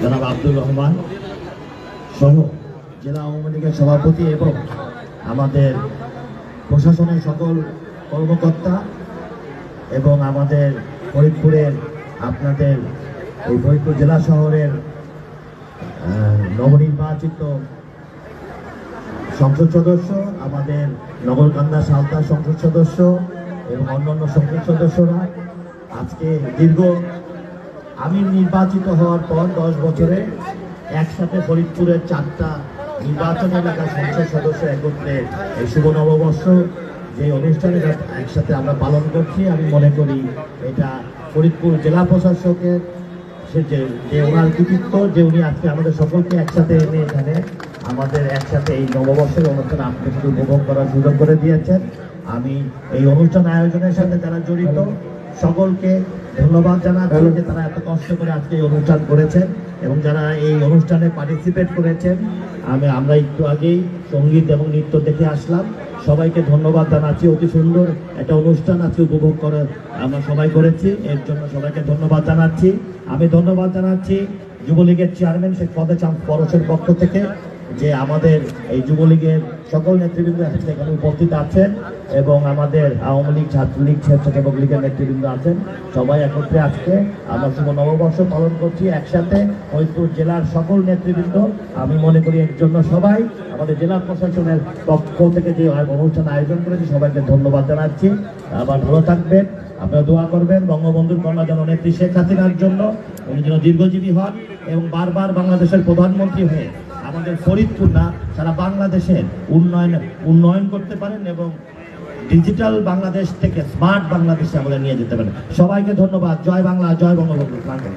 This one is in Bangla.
জনাব আব্দুর রহমান সহ জেলা আওয়ামী লীগের সভাপতি এবং আমাদের প্রশাসনের সকল কর্মকর্তা এবং আমাদের ফরিদপুরের আপনাদের এই ফরিদপুর জেলা শহরের নবনির্বাচিত সংসদ সদস্য, আমাদের নগরকান্দা সালতার সংসদ সদস্য এবং অন্যান্য সংসদ সদস্যরা আজকে দীর্ঘ আমি নির্বাচিত হওয়ার পর দশ বছরে একসাথে ফরিদপুরের চারটা নির্বাচন এলাকার সংসদ সদস্য একত্রে এই শুভ নববর্ষ যে অনুষ্ঠানে একসাথে আমরা পালন করছি, আমি মনে করি এটা ফরিদপুর জেলা প্রশাসকের সে যে ওনার কৃতিত্ব, যে উনি আজকে আমাদের সকলকে একসাথে এনে এখানে আমাদের একসাথে এই নববর্ষের অনুষ্ঠান আপনি শুধু উপভোগ করার সুযোগ করে দিয়েছেন। আমি এই অনুষ্ঠান আয়োজনের সাথে যারা জড়িত, সকলকে ধন্যবাদ জানাচ্ছি যে তারা এত কষ্ট করে আজকে এই অনুষ্ঠান করেছেন এবং যারা এই অনুষ্ঠানে পার্টিসিপেট করেছেন, আমি আমরা একটু আগেই সংগীত এবং নৃত্য দেখে আসলাম। সবাইকে ধন্যবাদ জানাচ্ছি, অতি সুন্দর একটা অনুষ্ঠান আজকে উপভোগ করে আমরা সবাই করেছি। এর জন্য সবাইকে ধন্যবাদ জানাচ্ছি। আমি ধন্যবাদ জানাচ্ছি যুবলীগের চেয়ারম্যান শেখ ফদে চাঁদ পরশের পক্ষ থেকে যে আমাদের এই যুবলীগের সকল নেতৃবৃন্দ এখানে উপস্থিত আছেন। এবং আমাদের আওয়ামী লীগ, ছাত্রলীগ, স্বেচ্ছাসেবক লীগের নেতৃবৃন্দ আছেন। সবাই একত্রে আজকে আমরা শুভ নববর্ষ পালন করছি একসাথে ফরিদপুর জেলার সকল নেতৃবৃন্দ। আমি মনে করি এর জন্য সবাই আমাদের জেলা প্রশাসনের পক্ষ থেকে যে অনুষ্ঠান আয়োজন করেছে, সবাইকে ধন্যবাদ জানাচ্ছি। আবার ভালো থাকবেন, আপনারা দোয়া করবেন বঙ্গবন্ধুর কন্যা জননেত্রী শেখ হাসিনার জন্য। উনি যেন দীর্ঘজীবী হন এবং বারবার বাংলাদেশের প্রধানমন্ত্রী হয়ে আমাদের ফরিদপুর না, সারা বাংলাদেশের উন্নয়ন উন্নয়ন করতে পারেন এবং ডিজিটাল বাংলাদেশ থেকে স্মার্ট বাংলাদেশে আমাদের নিয়ে যেতে পারেন। সবাইকে ধন্যবাদ। জয় বাংলা, জয় বঙ্গবন্ধু।